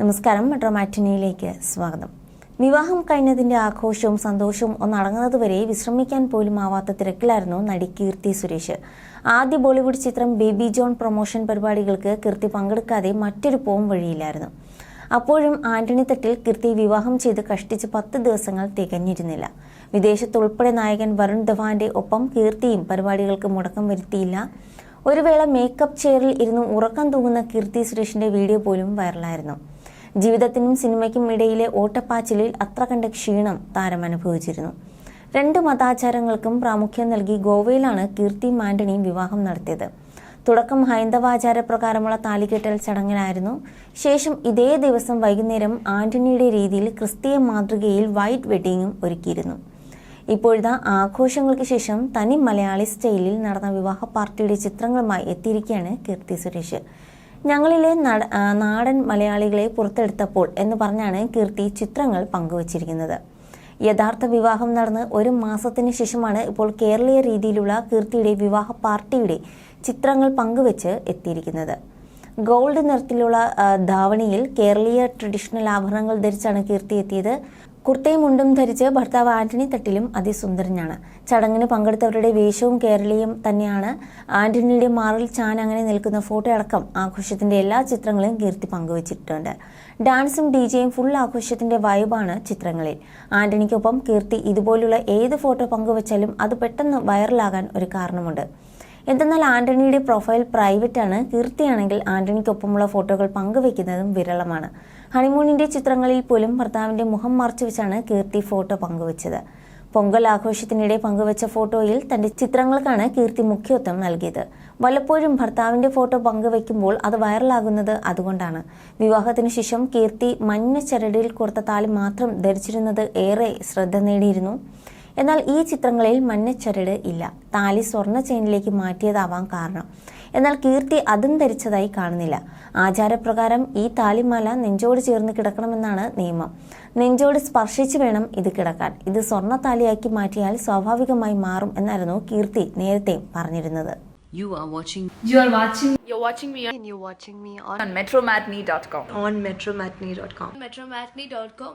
നമസ്കാരം. മെട്രോ മാറ്റിനിയിലേക്ക് സ്വാഗതം. വിവാഹം കഴിഞ്ഞതിന്റെ ആഘോഷവും സന്തോഷവും ഒന്നടങ്ങുന്നതുവരെ വിശ്രമിക്കാൻ പോലും ആവാത്ത തിരക്കിലായിരുന്നു നടി കീർത്തി സുരേഷ്. ആദ്യ ബോളിവുഡ് ചിത്രം ബേബി ജോൺ പ്രൊമോഷൻ പരിപാടികൾക്ക് കീർത്തി പങ്കെടുക്കാതെ മറ്റൊരു പോം വഴിയില്ലായിരുന്നു അപ്പോഴും ആന്റണി തട്ടിൽ കീർത്തി വിവാഹം ചെയ്ത് കഷ്ടിച്ച് പത്ത് ദിവസങ്ങൾ തികഞ്ഞിരുന്നില്ല. വിദേശത്തുൾപ്പെടെ നായകൻ വരുൺ ധവാന്റെ ഒപ്പം കീർത്തിയും പരിപാടികൾക്ക് മുടക്കം വരുത്തിയില്ല. ഒരു വേള മേക്കപ്പ് ചെയറിൽ ഇരുന്ന് ഉറക്കം തൂങ്ങുന്ന കീർത്തി സുരേഷിന്റെ വീഡിയോ പോലും വൈറലായിരുന്നു. ജീവിതത്തിനും സിനിമയ്ക്കും ഇടയിലെ ഓട്ടപ്പാച്ചിലിൽ അത്ര കണ്ട ക്ഷീണം താരം അനുഭവിച്ചിരുന്നു. രണ്ട് മതാചാരങ്ങൾക്കും പ്രാമുഖ്യം നൽകി ഗോവയിലാണ് കീർത്തി മാന്റണി വിവാഹം നടത്തിയത്. തുടക്കം ഹൈന്ദവാചാര പ്രകാരമുള്ള താലികെട്ടൽ ചടങ്ങിലായിരുന്നു. ശേഷം ഇതേ ദിവസം വൈകുന്നേരം ആന്റണിയുടെ രീതിയിൽ ക്രിസ്തീയ മാതൃകയിൽ വൈറ്റ് വെഡിങ്ങും ഒരുക്കിയിരുന്നു. ഇപ്പോഴത്തെ ആഘോഷങ്ങൾക്ക് ശേഷം തനി മലയാളി സ്റ്റൈലിൽ നടന്ന വിവാഹ പാർട്ടിയുടെ ചിത്രങ്ങളുമായി എത്തിയിരിക്കുകയാണ് കീർത്തി സുരേഷ്. ഞങ്ങളിലെ നട- നാടൻ മലയാളികളെ പുറത്തെടുത്തപ്പോൾ എന്ന് പറഞ്ഞാണ് കീർത്തി ചിത്രങ്ങൾ പങ്കുവച്ചിരിക്കുന്നത്. യഥാർത്ഥ വിവാഹം നടന്ന് ഒരു മാസത്തിന് ശേഷമാണ് ഇപ്പോൾ കേരളീയ രീതിയിലുള്ള കീർത്തിയുടെ വിവാഹ പാർട്ടിയുടെ ചിത്രങ്ങൾ പങ്കുവച്ച് എത്തിയിരിക്കുന്നത്. ഗോൾഡ് നിറത്തിലുള്ള ധാവണിയിൽ കേരളീയ ട്രഡീഷണൽ ആഭരണങ്ങൾ ധരിച്ചാണ് കീർത്തി എത്തിയത്. കുർത്തയും മുണ്ടും ധരിച്ച് ഭർത്താവ് ആന്റണി തട്ടിലും അതിസുന്ദരനാണ്. ചടങ്ങിന് പങ്കെടുത്തവരുടെ വേഷവും കേരളീയം തന്നെയാണ്. ആന്റണിയുടെ മാറിൽ ചാൻ അങ്ങനെ നിൽക്കുന്ന ഫോട്ടോ അടക്കം ആഘോഷത്തിന്റെ എല്ലാ ചിത്രങ്ങളും കീർത്തി പങ്കുവച്ചിട്ടുണ്ട്. ഡാൻസും ഡി ജെയും ഫുൾ ആഘോഷത്തിന്റെ വൈബാണ് ചിത്രങ്ങളിൽ. ആന്റണിക്കൊപ്പം കീർത്തി ഇതുപോലുള്ള ഏത് ഫോട്ടോ പങ്കുവച്ചാലും അത് പെട്ടെന്ന് വൈറലാകാൻ ഒരു കാരണമുണ്ട്. എന്തെന്നാൽ ആന്റണിയുടെ പ്രൊഫൈൽ പ്രൈവറ്റ് ആണ്. കീർത്തിയാണെങ്കിൽ ആന്റണിക്കൊപ്പമുള്ള ഫോട്ടോകൾ പങ്കുവെക്കുന്നതും വിരളമാണ്. ഹണിമൂണിന്റെ ചിത്രങ്ങളിൽ പോലും ഭർത്താവിന്റെ മുഖം മറച്ചു വെച്ചാണ് കീർത്തി ഫോട്ടോ പങ്കുവച്ചത്. പൊങ്കൽ ആഘോഷത്തിനിടെ പങ്കുവച്ച ഫോട്ടോയിൽ തന്റെ ചിത്രങ്ങൾക്കാണ് കീർത്തി മുഖ്യത്വം നൽകിയത്. വല്ലപ്പോഴും ഭർത്താവിന്റെ ഫോട്ടോ പങ്കുവെക്കുമ്പോൾ അത് വൈറലാകുന്നത് അതുകൊണ്ടാണ്. വിവാഹത്തിന് ശേഷം കീർത്തി മഞ്ഞ ചരടിൽ കൊടുത്ത താലി മാത്രം ധരിച്ചിരുന്നത് ഏറെ ശ്രദ്ധ നേടിയിരുന്നു. എന്നാൽ ഈ ചിത്രങ്ങളിൽ മഞ്ഞച്ചരട് ഇല്ല താലി സ്വർണ ചെയിനിലേക്ക് മാറ്റിയതാവാം കാരണം എന്നാൽ കീർത്തി അതും ധരിച്ചതായി കാണുന്നില്ല ആചാരപ്രകാരം ഈ താലിമാല നെഞ്ചോട് ചേർന്ന് കിടക്കണമെന്നാണ് നിയമം നെഞ്ചോട് സ്പർശിച്ചു വേണം ഇത് കിടക്കാൻ ഇത് സ്വർണ താലിയാക്കി മാറ്റിയാൽ സ്വാഭാവികമായി മാറും എന്നായിരുന്നു കീർത്തി നേരത്തെ പറഞ്ഞിരുന്നത് You are watching You are watching You're watching me on, and you're watching me on, on metromatney.com. on metromatney.com. Metromatney.com.